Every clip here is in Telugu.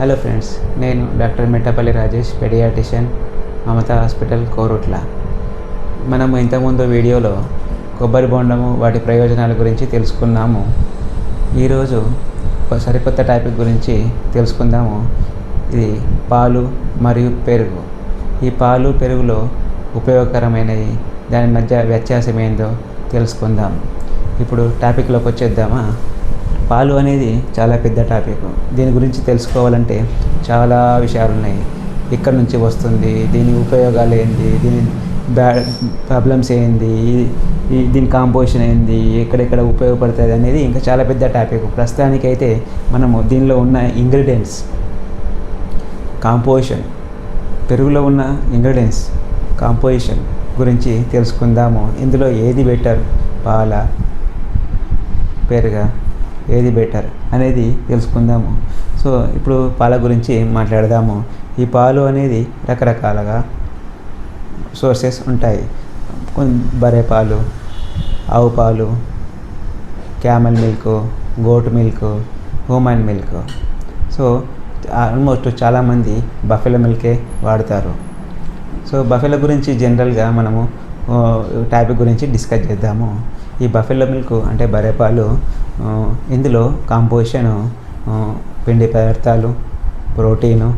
హలో ఫ్రెండ్స్ నేను doctor Mettapalli Rajesh pediatrician Mamata hospital Korutla. మనము ఇంతకుముందు వీడియోలో కొబ్బరి బొండము వాటి ప్రయోజనాల గురించి తెలుసుకున్నాము. ఈరోజు ఒక సరికొత్త టాపిక్ గురించి తెలుసుకుందాము. ఇది పాలు మరియు పెరుగు. ఈ పాలు పెరుగులో ఉపయోగకరమైనవి దాని మధ్య వ్యత్యాసం ఏందో తెలుసుకుందాం. ఇప్పుడు టాపిక్లోకి వచ్చేద్దామా? పాలు అనేది చాలా పెద్ద టాపిక్ దీని గురించి తెలుసుకోవాలంటే చాలా విషయాలు ఉన్నాయి ఎక్కడి నుంచి వస్తుంది దీని ఉపయోగాలు ఏంది దీని బ్యాడ్ ప్రాబ్లమ్స్ ఏంది దీని కాంపోజిషన్ ఏంది ఎక్కడెక్కడ ఉపయోగపడుతుంది అనేది ఇంకా చాలా పెద్ద టాపిక్ ప్రస్తుతానికైతే మనము దీనిలో ఉన్న ఇంగ్రీడియంట్స్ కాంపోజిషన్ పెరుగులో ఉన్న ఇంగ్రీడియంట్స్ కాంపోజిషన్ గురించి తెలుసుకుందాము. ఇందులో ఏది బెటర్ పాల పెరుగా ఏది బెటర్ అనేది తెలుసుకుందాము. సో ఇప్పుడు పాల గురించి మాట్లాడదాము. ఈ పాలు అనేది రకరకాలుగా సోర్సెస్ ఉంటాయి. బరే బర్రె పాలు ఆవు పాలు camel milk goat milk human milk so almost చాలామంది బఫెలో మిల్కే వాడతారు. సో బఫెలో గురించి జనరల్గా మనము టాపిక్ గురించి డిస్కస్ చేద్దాము. ఈ బఫెల్లో మిల్క్ అంటే బర్రె పాలు ఇందులో కాంపోజిషన్ పిండి పదార్థాలు ప్రోటీను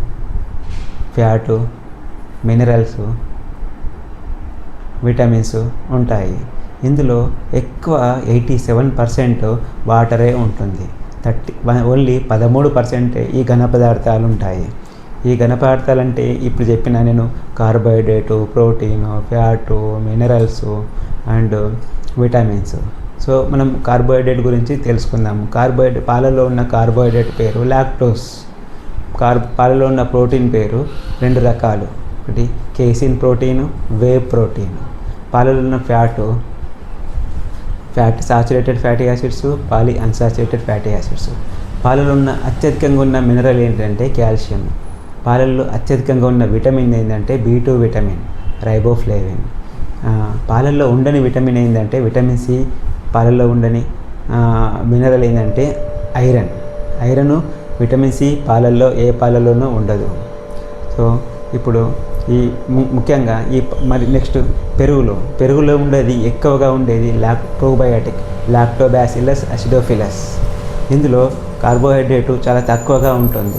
ఫ్యాటు మినరల్స్ విటమిన్స్ ఉంటాయి. ఇందులో ఎక్కువ ఎయిటీ సెవెన్ పర్సెంట్ వాటరే ఉంటుంది. థర్టీ ఓన్లీ పదమూడు పర్సెంటే ఈ ఘన పదార్థాలు ఉంటాయి. ఈ ఘన పదార్థాలంటే ఇప్పుడు చెప్పిన నేను carbohydrate protein fat minerals and vitamins. So మనం కార్బోహైడ్రేట్ గురించి తెలుసుకుందాము కార్బోహైడ్రేట్ పాలలో ఉన్న కార్బోహైడ్రేట్ పేరు లాక్టోస్. కార్ పాలలో ఉన్న ప్రోటీన్ పేరు రెండు రకాలు. ఒకటి కేసిన్ ప్రోటీన్ వే ప్రోటీన్. పాలలో ఉన్న fat fat saturated fatty acids poly unsaturated fatty acids. పాలలో ఉన్న అత్యధికంగా ఉన్న మినరల్ ఏంటంటే కాల్షియం. పాలల్లో అత్యధికంగా ఉన్న విటమిన్ ఏంటంటే బీ టూ విటమిన్ రైబోఫ్లేవిన్. పాలల్లో ఉండని విటమిన్ ఏంటంటే విటమిన్ సి పాలల్లో ఉండని మినరల్ ఏంటంటే ఐరన్. ఐరన్ విటమిన్ సి పాలల్లో ఏ పాలల్లోనూ ఉండదు. సో ఇప్పుడు ఈ ము- ముఖ్యంగా ఈ మరి నెక్స్ట్ పెరుగులో పెరుగులో ఉండేది ఎక్కువగా ఉండేది లాక్ ప్రోబయాటిక్ లాక్టోబాసిలస్ అసిడోఫిలస్. ఇందులో కార్బోహైడ్రేటు చాలా తక్కువగా ఉంటుంది.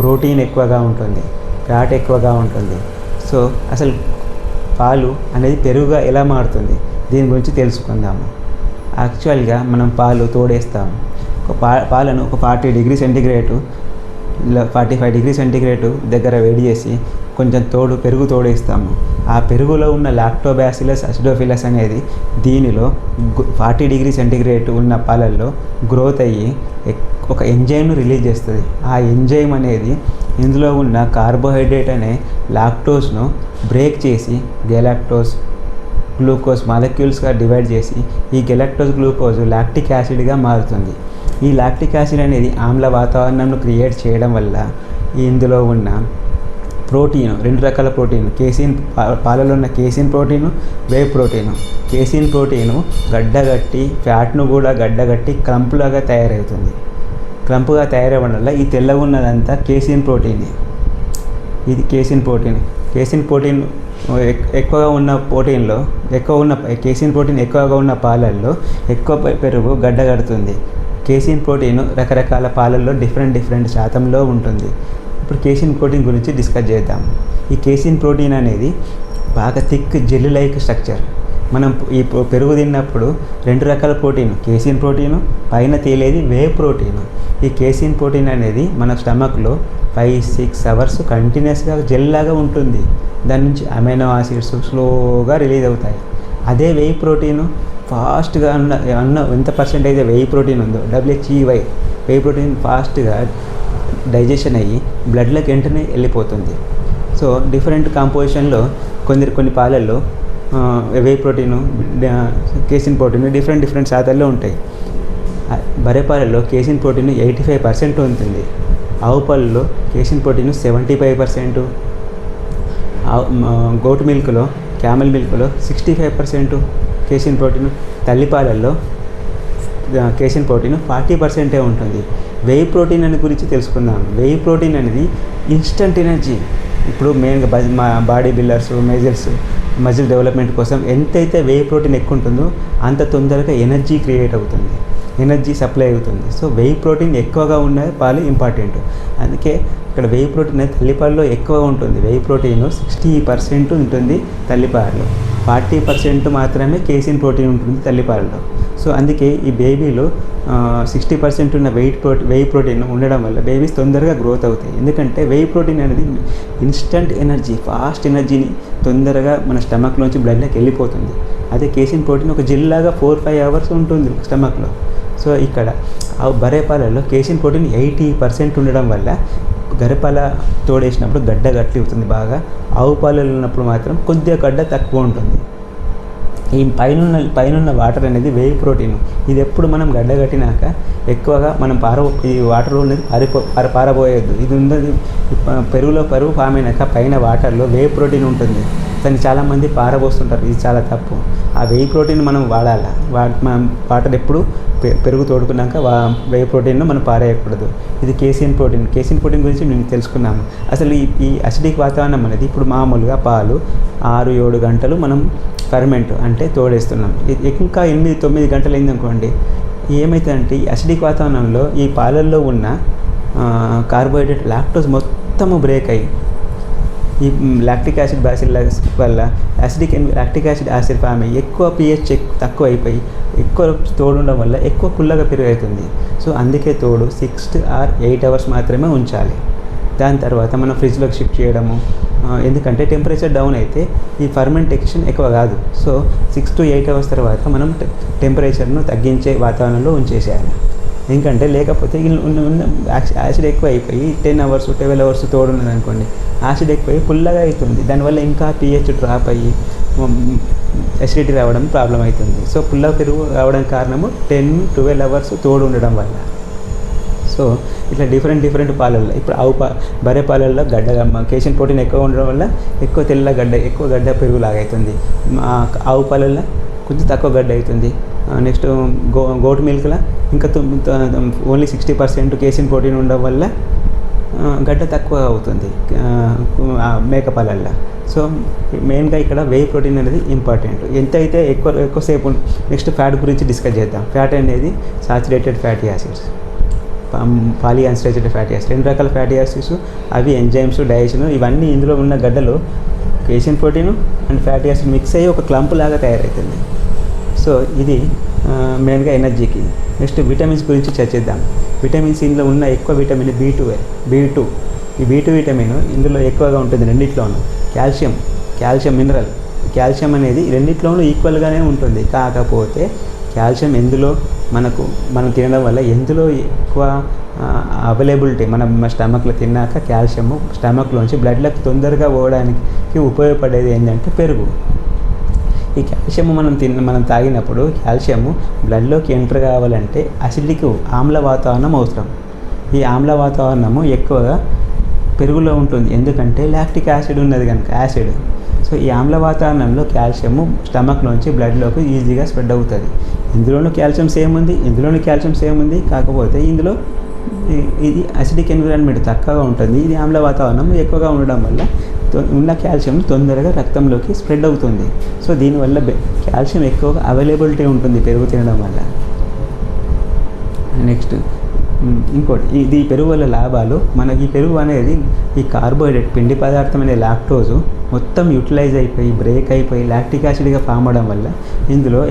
ప్రోటీన్ ఎక్కువగా ఉంటుంది ఫ్యాట్ ఎక్కువగా ఉంటుంది. సో అసలు పాలు అనేది పెరుగుగా ఎలా మారుతుంది? దీని గురించి తెలుసుకుందాము యాక్చువల్గా మనం పాలు తోడేస్తాము. ఒక పా పాలను ఒక ఫార్టీ డిగ్రీ ఇలా ఫార్టీ ఫైవ్ డిగ్రీ సెంటిగ్రేటు దగ్గర వేడి చేసి కొంచెం తోడు పెరుగు తోడేస్తాము. ఆ పెరుగులో ఉన్న లాక్టోబాసిలస్ అసిడోఫిలస్ అనేది దీనిలో ఫార్టీ డిగ్రీ సెంటిగ్రేడ్ ఉన్న పాలల్లో గ్రోత్ అయ్యి ఒక ఎంజైమ్ను రిలీజ్ చేస్తుంది. ఆ ఎంజైమ్ అనేది ఇందులో ఉన్న కార్బోహైడ్రేట్ అనే లాక్టోస్ను బ్రేక్ చేసి గెలాక్టోస్ గ్లూకోజ్ మాలిక్యూల్స్గా డివైడ్ చేసి ఈ గెలాక్టోస్ గ్లూకోజ్ లాక్టిక్ యాసిడ్గా మారుతుంది. ఈ లాక్టిక్ యాసిడ్ అనేది ఆమ్ల వాతావరణంను క్రియేట్ చేయడం వల్ల ఇందులో ఉన్న ప్రోటీన్ రెండు రకాల ప్రోటీన్ కేసిన్ పాలలో ఉన్న casein protein whey protein. Casein protein గడ్డగట్టి ఫ్యాట్ను కూడా గడ్డగట్టి క్రంప్లాగా తయారవుతుంది. క్రంప్గా తయారవ్వడం వల్ల ఈ తెల్లగా ఉన్నదంతా కేసిన్ ప్రోటీనే. ఇది కేసిన్ ప్రోటీన్. కేసిన్ ప్రోటీన్ ఎక్కువగా ఉన్న ప్రోటీన్లో ఎక్కువ ఉన్న కేసిన్ ప్రోటీన్ ఎక్కువగా ఉన్న పాలల్లో ఎక్కువ పెరుగు పెరుగు గడ్డగడుతుంది. కేసిన్ ప్రోటీన్ రకరకాల పాలల్లో డిఫరెంట్ డిఫరెంట్ శాతంలో ఉంటుంది. ఇప్పుడు కేసిన్ ప్రోటీన్ గురించి డిస్కస్ చేద్దాం. ఈ కేసిన్ ప్రోటీన్ అనేది బాగా థిక్ జెల్ లైక్ స్ట్రక్చర్. మనం ఈ పెరుగు తిన్నప్పుడు రెండు రకాల ప్రోటీన్ కేసిన్ ప్రోటీను పైన తేలేది వే ప్రోటీన్. ఈ కేసిన్ ప్రోటీన్ అనేది మన స్టమక్లో ఫైవ్ సిక్స్ అవర్స్ కంటిన్యూస్గా జెల్ లాగా ఉంటుంది. దాని నుంచి అమైనో ఆసిడ్స్ స్లోగా రిలీజ్ అవుతాయి. అదే వెయ్యి ప్రోటీను ఫాస్ట్గా అన్న అన్న ఎంత పర్సెంటేజ్ వెయ్యి ప్రోటీన్ ఉందో డబ్ల్యూహెచ్ఈవై వెయ్యి ప్రోటీన్ ఫాస్ట్గా డైజెషన్ అయ్యి బ్లడ్లోకి వెంటనే వెళ్ళిపోతుంది. సో డిఫరెంట్ కాంపోజిషన్లో కొందరు కొన్ని పాలల్లో whey protein casein protein different different శాతాల్లో ఉంటాయి. బరే బర్రె casein protein eighty five percent ఉంటుంది. ఆవు పాలలో casein protein seventy five percent. Goat మిల్క్లో camel మిల్క్లో sixty five percent. Casein protein తల్లిపాలల్లో casein protein forty పర్సెంటే ఉంటుంది. వెయ్యి ప్రోటీన్ అని గురించి తెలుసుకుందాం. వెయ్యి ప్రోటీన్ అనేది ఇన్స్టంట్ ఎనర్జీ. ఇప్పుడు మెయిన్గా మా body builders majors muscle development కోసం ఎంతైతే వెయి ప్రోటీన్ ఎక్కువ ఉంటుందో అంత తొందరగా ఎనర్జీ క్రియేట్ అవుతుంది. ఎనర్జీ సప్లై అవుతుంది. సో వెయ్యి ప్రోటీన్ ఎక్కువగా ఉన్న పాలు ఇంపార్టెంట్. అందుకే ఇక్కడ వెయ్యి ప్రోటీన్ అనేది తల్లిపాలలో ఎక్కువ ఉంటుంది. వెయ్యి ప్రోటీన్ సిక్స్టీ పర్సెంట్ ఉంటుంది తల్లిపాలలో ఫార్టీ పర్సెంట్ మాత్రమే కేసిన్ ప్రోటీన్ ఉంటుంది తల్లిపాలలో సో అందుకే ఈ బేబీలో సిక్స్టీ పర్సెంట్ ఉన్న వెయిట్ ప్రోటీ వెయ్యి ప్రోటీన్ ఉండడం వల్ల బేబీస్ తొందరగా గ్రోత్ అవుతాయి. ఎందుకంటే వెయ్యి ప్రోటీన్ అనేది ఇన్స్టంట్ ఎనర్జీ ఫాస్ట్ ఎనర్జీని తొందరగా మన స్టమక్లోంచి బ్లడ్లోకి వెళ్ళిపోతుంది. అదే కేసిన్ ప్రోటీన్ ఒక జిల్లాగా ఫోర్ ఫైవ్ అవర్స్ ఉంటుంది స్టమక్లో సో ఇక్కడ ఆ బరే పాలలో కేసిన్ ప్రోటీన్ ఎయిటీ పర్సెంట్ ఉండడం వల్ల గరిపాల తోడేసినప్పుడు గడ్డ గట్టి అవుతుంది బాగా. ఆవు పాలు ఉన్నప్పుడు మాత్రం కొద్దిగా గడ్డ తక్కువ ఉంటుంది. ఈ పైన పైన వాటర్ అనేది వేయి ప్రోటీన్. ఇది ఎప్పుడు మనం గడ్డ కట్టినాక ఎక్కువగా మనం పార ఈ వాటర్ అనేది పారిపో పార ఇది ఉన్నది పెరుగులో పెరుగు ఫామ్ అయినాక పైన వాటర్లో వేయి ప్రోటీన్ ఉంటుంది. దాన్ని చాలామంది పారబోస్తుంటారు. ఇది చాలా తప్పు. ఆ వేయి ప్రోటీన్ మనం వాడాలి? వా వాటర్ ఎప్పుడు పెరుగు తోడుకున్నాక వా వెయ్యి ప్రోటీన్ను మనం పారేయకూడదు. ఇది కేసియన్ ప్రోటీన్. కేసియన్ ప్రోటీన్ గురించి మేము తెలుసుకున్నాము. అసలు ఈ ఈ అసిడిక్ వాతావరణం అనేది ఇప్పుడు మామూలుగా పాలు ఆరు ఏడు గంటలు మనం ఫర్మెంట్ అంటే తోడేస్తున్నాం. ఇంకా ఎనిమిది తొమ్మిది గంటలు అయిందనుకోండి ఏమైతుందంటే ఏమవుతుందంటే ఈ అసిడిక్ వాతావరణంలో ఈ పాలల్లో ఉన్న కార్బోహైడ్రేట్ లాక్టోస్ మొత్తము బ్రేక్ అయ్యి ఈ లాక్టిక్ యాసిడ్ బ్యాసిల్లస్ వల్ల acidic lactic acid acid form అయ్యి ఎక్కువ పిహెచ్ తక్కువ అయిపోయి ఎక్కువ తోడు ఉండడం వల్ల ఎక్కువ పుల్లగా పెరుగవుతుంది సో అందుకే తోడు సిక్స్ ఆర్ ఎయిట్ అవర్స్ మాత్రమే ఉంచాలి. దాని తర్వాత మనం ఫ్రిడ్జ్లోకి షిఫ్ట్ చేయడము ఎందుకంటే టెంపరేచర్ డౌన్ అయితే ఈ ఫర్మెంటేషన్ ఎక్కువ కాదు. So six to eight hours తర్వాత మనం టెంపరేచర్ను తగ్గించే వాతావరణంలో ఉంచేసేయాలి. ఎందుకంటే లేకపోతే ఉన్న యాసిడ్ ఎక్కువ అయిపోయి టెన్ అవర్స్ ట్వెల్వ్ అవర్స్ తోడు ఉన్నది అనుకోండి యాసిడ్ ఎక్కువై పుల్లగా అవుతుంది దానివల్ల ఇంకా పిహెచ్ డ్రాప్ అయ్యి ఎసిడిటీ రావడం ప్రాబ్లం అవుతుంది. సో పుల్ల పెరుగు రావడానికి కారణము టెన్ ట్వెల్వ్ అవర్స్ తోడు ఉండడం వల్ల. సో ఇట్లా డిఫరెంట్ డిఫరెంట్ పాలల్లో ఇప్పుడు ఆవు పా బరే పాలల్లో గడ్డ కేషన్ ప్రోటీన్ ఎక్కువ ఉండడం వల్ల ఎక్కువ తెల్ల గడ్డ ఎక్కువ గడ్డ పెరుగు లాగవుతుంది మా ఆవు పాలల్లో కొంచెం తక్కువ గడ్డ అవుతుంది. నెక్స్ట్ గో గోట్ మిల్క్లో ఇంకా only sixty percent casein protein ఉండడం వల్ల గడ్డ తక్కువ అవుతుంది మేక పాలల్లో. సో మెయిన్గా ఇక్కడ వే ప్రోటీన్ అనేది ఇంపార్టెంట్ ఎంత అయితే ఎక్కువ ఎక్కువసేపు నెక్స్ట్ ఫ్యాట్ గురించి డిస్కస్ చేద్దాం. ఫ్యాట్ అనేది saturated fatty acids poly unsaturated fatty acid రెండు రకాల ఫ్యాటీ యాసిడ్స్ అవి ఎంజైమ్స్ డైజెషన్ ఇవన్నీ ఇందులో ఉన్న గడ్డలో casein protein and fatty acid mix అయ్యి ఒక క్లంప్ లాగా తయారవుతుంది సో ఇది మెయిన్గా ఎనర్జీకి నెక్స్ట్ విటమిన్స్ గురించి చర్చిద్దాం. విటమిన్స్ ఇందులో ఉన్న ఎక్కువ vitamin B two B two ఈ బీ టూ విటమిన్ ఇందులో ఎక్కువగా ఉంటుంది రెండిట్లోనూ. కాల్షియం కాల్షియం మినరల్ కాల్షియం అనేది రెండిట్లోనూ ఈక్వల్గానే ఉంటుంది. కాకపోతే కాల్షియం ఎందులో మనకు మనం తినడం వల్ల ఎందులో ఎక్కువ అవైలబిలిటీ మనం మన స్టమక్లో తిన్నాక కాల్షియము స్టమక్లోంచి బ్లడ్లకు తొందరగా పోవడానికి ఉపయోగపడేది ఏంటంటే పెరుగు. ఈ కాల్షియం మనం తిన్న మనం తాగినప్పుడు కాల్షియం బ్లడ్లోకి ఎంటర్ కావాలంటే అసిడిక్ ఆమ్ల వాతావరణం అవసరం. ఈ ఆమ్ల వాతావరణము ఎక్కువగా పెరుగులో ఉంటుంది. ఎందుకంటే లాక్టిక్ యాసిడ్ ఉన్నది కనుక యాసిడ్ సో ఈ ఆమ్ల వాతావరణంలో కాల్షియము స్టమక్లోంచి బ్లడ్లోకి ఈజీగా స్ప్రెడ్ అవుతుంది. ఇందులోనూ కాల్షియం సేమ్ ఉంది ఇందులోనూ కాల్షియం సేమ్ ఉంది. కాకపోతే ఇందులో ఇది అసిడిక్ ఎన్విరాన్మెంట్ తక్కువగా ఉంటుంది. ఇది ఆమ్ల వాతావరణం ఎక్కువగా ఉండడం వల్ల ఉన్న కాల్షియం తొందరగా రక్తంలోకి స్ప్రెడ్ అవుతుంది. సో దీనివల్ల బె- కాల్షియం ఎక్కువగా అవైలబిలిటీ ఉంటుంది పెరుగు తినడం వల్ల. నెక్స్ట్ ఇంకోటి ఇది పెరుగు వల్ల లాభాలు మనకి పెరుగు అనేది ఈ కార్బోహైడ్రేట్ పిండి పదార్థం అనే లాక్టోజు మొత్తం యూటిలైజ్ అయిపోయి బ్రేక్ అయిపోయి లాక్టిక్ యాసిడ్గా ఫామ్ అవడం వల్ల ఇందులో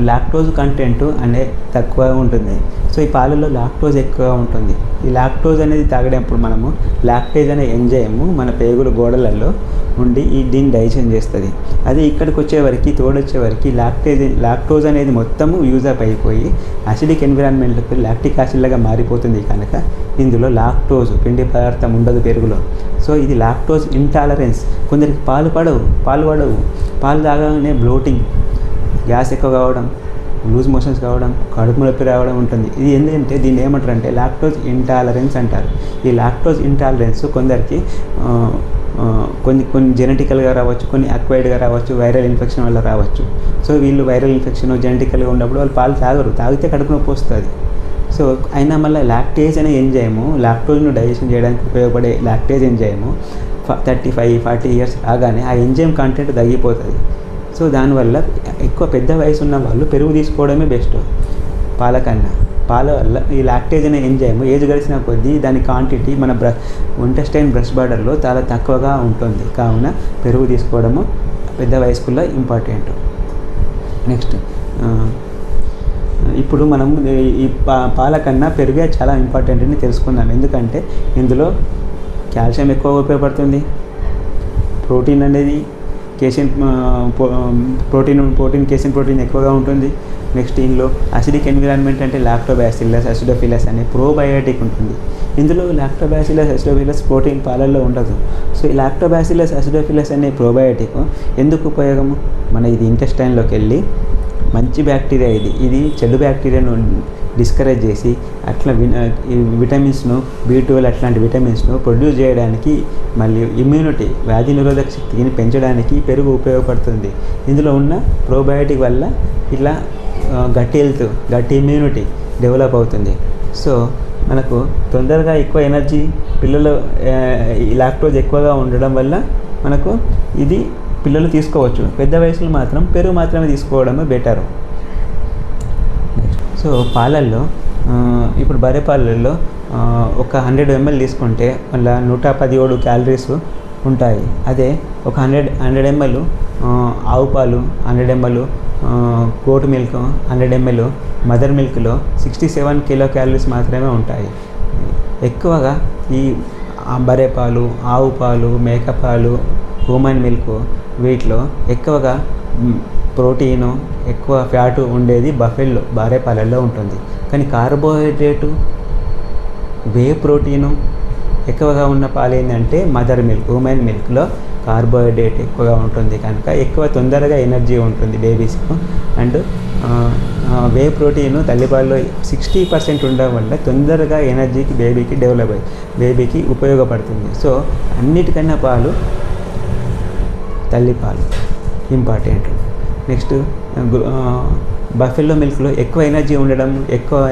లాక్టోజ్ కంటెంట్ అనే తక్కువ ఉంటుంది. సో ఈ పాలలో లాక్టోజ్ ఎక్కువ ఉంటుంది. ఈ లాక్టోజ్ అనేది తాగడప్పుడు మనము లాక్టేజ్ అనే ఎంజైము మన పేగుల గోడలలో ఉండి ఈ దీన్ని డైజెషన్ చేస్తుంది. అదే ఇక్కడికి వచ్చేవరకు తోడొచ్చేవరకు లాక్టేజ్ లాక్టోజ్ అనేది మొత్తము యూజ్ అప్ అయిపోయి అసిడిక్ ఎన్విరాన్మెంట్లకు లాక్టిక్ యాసిడ్లాగా మారిపోతుంది కనుక ఇందులో లాక్టోజ్ పిండి పదార్థం ఉండదు పెరుగులో. సో ఇది లాక్టోజ్ ఇంటాలరెన్స్. కొందరికి పాలు పడవు పాలు పడవు. పాలు తాగగానే బ్లోటింగ్. గ్యాస్ ఎక్కువ కావడం లూజ్ మోషన్స్ కావడం కడుపు నొప్పి రావడం ఉంటుంది. ఇది ఏంటంటే దీన్ని ఏమంటారు అంటే లాక్టోజ్ ఇంటాలరెన్స్ అంటారు. ఈ లాక్టోజ్ ఇంటాలరెన్స్ కొందరికి కొన్ని కొన్ని జెనెటికల్గా రావచ్చు కొన్ని అక్వైర్డ్గా రావచ్చు వైరల్ ఇన్ఫెక్షన్ వల్ల రావచ్చు. సో వీళ్ళు వైరల్ ఇన్ఫెక్షన్ జెనెటికల్గా ఉన్నప్పుడు వాళ్ళు పాలు తాగరు. తాగితే కడుపు నొప్పి వస్తుంది. సో అయినా మళ్ళీ లాక్టేజ్ అనే ఎంజైము లాక్టోజ్ను డైజెషన్ చేయడానికి ఉపయోగపడే lactase enzyme thirty five forty years రాగానే ఆ ఎంజైమ్ కంటెంట్ తగ్గిపోతుంది. సో దానివల్ల ఎక్కువ పెద్ద వయసు ఉన్న వాళ్ళు పెరుగు తీసుకోవడమే బెస్ట్ పాల కన్నా పాల వల్ల ఈ లాక్టేజ్ అనే ఎంజైమ్ ఏజ్ గడిచిన కొద్దీ దాని క్వాంటిటీ మన బ్ర ఇంటెస్టైన్ బ్రష్ బార్డర్లో చాలా తక్కువగా ఉంటుంది. కావున పెరుగు తీసుకోవడము పెద్ద వయస్కుల్లో ఇంపార్టెంట్ నెక్స్ట్ ఇప్పుడు మనం ఈ- పా పాల కన్నా పెరుగే చాలా ఇంపార్టెంట్ అని తెలుసుకుందాం ఎందుకంటే ఇందులో కాల్షియం ఎక్కువ ఉపయోగపడుతుంది. ప్రోటీన్ అనేది casein protein protein casein protein ఎక్కువగా ఉంటుంది. నెక్స్ట్ ఇందులో అసిడిక్ ఎన్విరాన్మెంట్ అంటే లాక్టోబాసిల్లస్ అసిడోఫిలస్ అనే ప్రోబయోటిక్ ఉంటుంది. ఇందులో లాక్టోబాసిల్లస్ అసిడోఫిలస్ ప్రోటీన్ పాలల్లో ఉండదు. సో ఈ లాక్టోబాసిల్లస్ అసిడోఫిలస్ అనే ప్రోబయోటిక్ ఎందుకు ఉపయోగము? మన ఇది ఇంటెస్టైన్లోకి వెళ్ళి మంచి బ్యాక్టీరియా ఇది. ఇది చెడు బ్యాక్టీరియాను డిస్కరేజ్ చేసి అట్లా విటమిన్స్ను బీ ట్వెల్వ్ అట్లాంటి విటమిన్స్ను ప్రొడ్యూస్ చేయడానికి మళ్ళీ ఇమ్యూనిటీ వ్యాధి నిరోధక శక్తిని పెంచడానికి పెరుగు ఉపయోగపడుతుంది. ఇందులో ఉన్న ప్రోబయోటిక్ వల్ల ఇట్లా గట్టి హెల్త్ గట్టి ఇమ్యూనిటీ డెవలప్ అవుతుంది. సో మనకు తొందరగా ఎక్కువ ఎనర్జీ పిల్లలు లాక్టోజ్ ఎక్కువగా ఉండడం వల్ల మనకు ఇది పిల్లలు తీసుకోవచ్చు. పెద్ద వయసులో మాత్రం పెరుగు మాత్రమే తీసుకోవడమే బెటరు సో పాలల్లో ఇప్పుడు బర్రె పాలల్లో ఒక హండ్రెడ్ ఎంఎల్ తీసుకుంటే మళ్ళీ నూట పదిహేడు క్యాలరీస్ ఉంటాయి. అదే ఒక హండ్రెడ్ హండ్రెడ్ ఎంఎల్ ఆవు పాలు hundred ml goat milk hundred ml mother మిల్క్లో sixty seven kilo calories మాత్రమే ఉంటాయి. ఎక్కువగా ఈ బర్రె పాలు ఆవు పాలు మేక పాలు హ్యూమన్ మిల్క్ వీటిలో ఎక్కువగా ప్రోటీను ఎక్కువ ఫ్యాటు ఉండేది బఫెల్లో భారేపాలల్లో పాలల్లో ఉంటుంది. కానీ కార్బోహైడ్రేటు వే ప్రోటీను ఎక్కువగా ఉన్న పాలు ఏంటంటే మదర్ మిల్క్ ఉమెన్ మిల్క్లో కార్బోహైడ్రేట్ ఎక్కువగా ఉంటుంది కనుక ఎక్కువ తొందరగా ఎనర్జీ ఉంటుంది బేబీస్కు. అండ్ వే ప్రోటీన్ తల్లిపాలలో సిక్స్టీ పర్సెంట్ ఉండడం వల్ల తొందరగా ఎనర్జీకి బేబీకి డెవలప్ అయ్యి బేబీకి ఉపయోగపడుతుంది. సో అన్నిటికన్నా పాలు తల్లిపాలు ఇంపార్టెంట్. నెక్స్ట్ బఫెల్లో మిల్క్లో ఎక్కువ ఎనర్జీ ఉండడం ఎక్కువ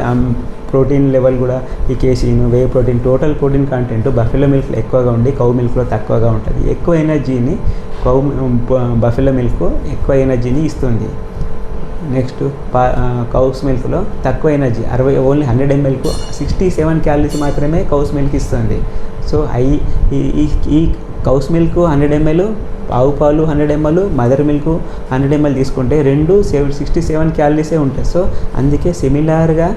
ప్రోటీన్ లెవెల్ కూడా ఈ casein whey protein total protein content buffalo మిల్క్లో ఎక్కువగా ఉండి కౌ మిల్క్లో తక్కువగా ఉంటుంది. ఎక్కువ ఎనర్జీని కౌ బఫెల్లో మిల్క్ ఎక్కువ ఎనర్జీని ఇస్తుంది. నెక్స్ట్ పా కౌస్ మిల్క్లో తక్కువ ఎనర్జీ అరవై ఓన్లీ హండ్రెడ్ ఎంఎల్కు సిక్స్టీ సెవెన్ క్యాలరీస్ మాత్రమే కౌస్ మిల్క్ ఇస్తుంది. సో ఐ ఈ- ఈ ఈ కౌస్ మిల్క్ హండ్రెడ్ ఎంఎల్ ఆవు పాలు hundred ml mother milk hundred ml తీసుకుంటే రెండు సెవెన్ సిక్స్టీ సెవెన్ క్యాలరీసే ఉంటాయి. సో అందుకే సిమిలర్గా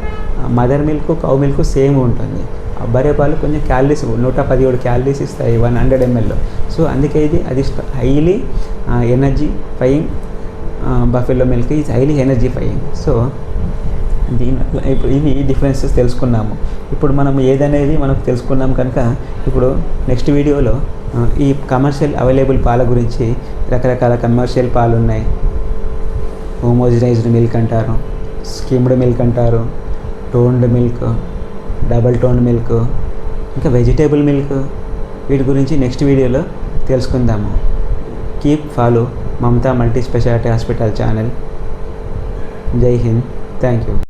mother milk cow milk same ఉంటుంది. ఆ బర్రె పాలు కొంచెం క్యాలరీస్ నూట పదిహేడు క్యాలరీస్ ఇస్తాయి వన్ హండ్రెడ్ ఎంఎల్లో సో అందుకే ఇది అది highly energifying buffalo milk is highly energifying. So దీని ఇప్పుడు ఇవి డిఫరెన్సెస్ తెలుసుకున్నాము. ఇప్పుడు మనం ఏదనేది మనకు తెలుసుకున్నాం కనుక ఇప్పుడు నెక్స్ట్ వీడియోలో ఈ కమర్షియల్ అవైలబుల్ పాల గురించి రకరకాల కమర్షియల్ పాలు ఉన్నాయి హోమోజినైజ్డ్ మిల్క్ అంటారు స్కిమ్డ్ మిల్క్ అంటారు toned milk double tone milk ఇంకా వెజిటేబుల్ మిల్క్ వీటి గురించి నెక్స్ట్ వీడియోలో తెలుసుకుందాము. Keep follow Mamata multi speciality hospital channel Jai Hind thank you